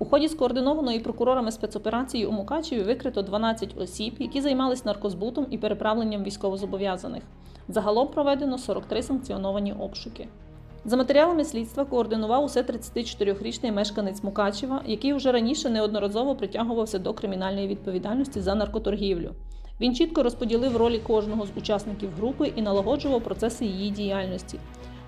У ході скоординованої прокурорами спецоперації у Мукачеві викрито 12 осіб, які займались наркозбутом і переправленням військовозобов'язаних. Загалом проведено 43 санкціоновані обшуки. За матеріалами слідства координував усе 34-річний мешканець Мукачева, який уже раніше неодноразово притягувався до кримінальної відповідальності за наркоторгівлю. Він чітко розподілив ролі кожного з учасників групи і налагоджував процеси її діяльності.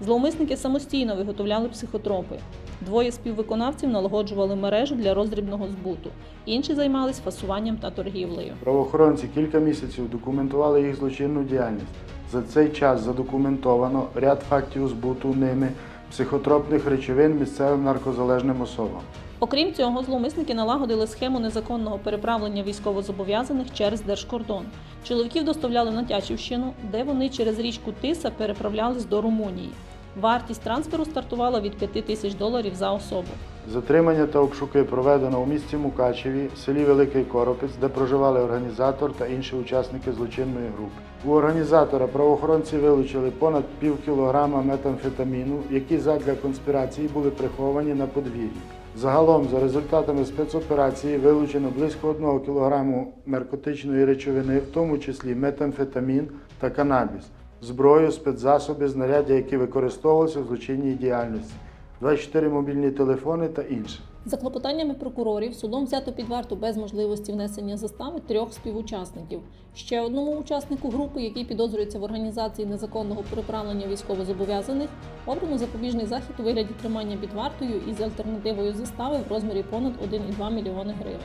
Зловмисники самостійно виготовляли психотропи. Двоє співвиконавців налагоджували мережу для роздрібного збуту, інші займались фасуванням та торгівлею. Правоохоронці кілька місяців документували їх злочинну діяльність. За цей час задокументовано ряд фактів збуту ними психотропних речовин місцевим наркозалежним особам. Окрім цього, зловмисники налагодили схему незаконного переправлення військовозобов'язаних через держкордон. Чоловіків доставляли на Тячівщину, де вони через річку Тиса переправлялись до Румунії. Вартість трансферу стартувала від 5 тисяч доларів за особу. Затримання та обшуки проведено у місті Мукачеві, селі Великий Коропець, де проживали організатор та інші учасники злочинної групи. У організатора правоохоронці вилучили понад пів кілограма метамфетаміну, які задля конспірації були приховані на подвір'ї. Загалом, за результатами спецоперації, вилучено близько 1 кілограму наркотичної речовини, в тому числі метамфетамін та канабіс, зброю, спецзасоби, знаряддя, які використовувалися в злочинній діяльності, 24 мобільні телефони та інше. За клопотаннями прокурорів судом взято під варту без можливості внесення застави трьох співучасників. Ще одному учаснику групи, який підозрюється в організації незаконного переправлення військовозобов'язаних, обрано запобіжний захід у вигляді тримання під вартою із альтернативою застави в розмірі понад 1,2 мільйони гривень.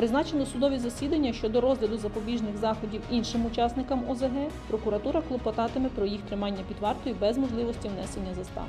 Призначено судові засідання щодо розгляду запобіжних заходів іншим учасникам ОЗГ. Прокуратура клопотатиме про їх тримання під вартою без можливості внесення застави.